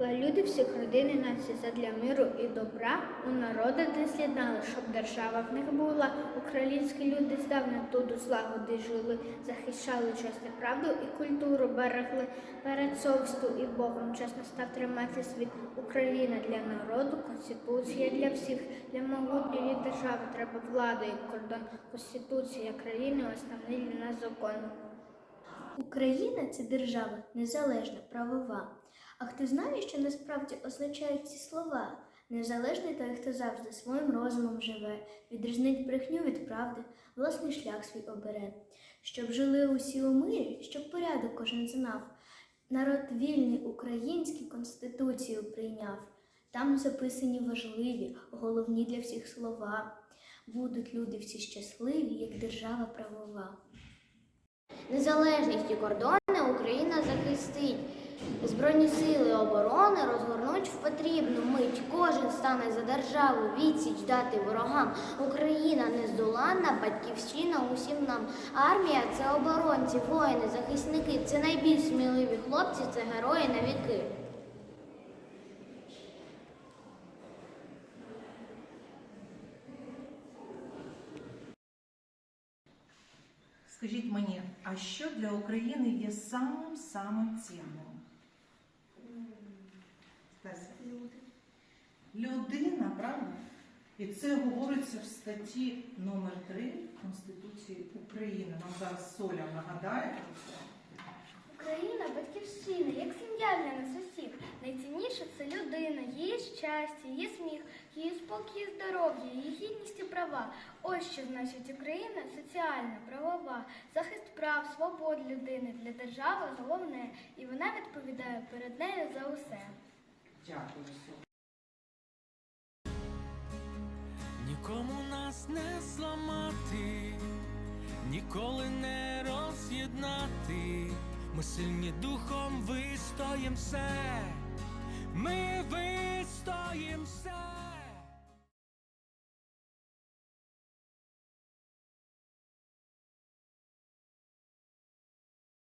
Люди всіх родин і націй задля миру і добра у народи не з'єднали, щоб держава в них була. Українські люди здавна тут у злагоди жили, захищали честь і правду і культуру берегли перед совістю і Богом. Чесно став тримати світ. Україна для народу, конституція для всіх, для могутньої держави треба влада і кордон. Конституція країни основний для нас закон. Україна це держава незалежна, правова. А хто знає, що насправді означають ці слова? Незалежний той, хто завжди своїм розумом живе, відрізнить брехню від правди, власний шлях свій обере. Щоб жили усі у мирі, щоб порядок кожен знав. Народ вільний український конституцію прийняв. Там записані важливі, головні для всіх слова. Будуть люди всі щасливі, як держава правова. Незалежність і кордони Україна захистить. Збройні сили оборони розгорнуть в потрібну мить. Кожен стане за державу, відсіч дати ворогам. Україна нездоланна, батьківщина усім нам. Армія це оборонці, воїни, захисники. Це найбільш сміливі хлопці, це герої на віки. Скажіть мені, а що для України є самим самим цінним? Людина, правда? І це говориться в статті номер 3 Конституції України. Нам зараз Соля нагадає про це. Україна батьківщина, як сім'я для нас усіх. Найцінніше це людина, її щастя, її сміх, її спокій і здоров'я, її гідність і права. Ось що значить Україна соціальна, правова, захист прав, свобод людини для держави головне, і вона відповідає перед нею за усе. Дякую, не зламати, ніколи не роз'єднати. Ми сильні духом вистоїм все, ми вистоїм все.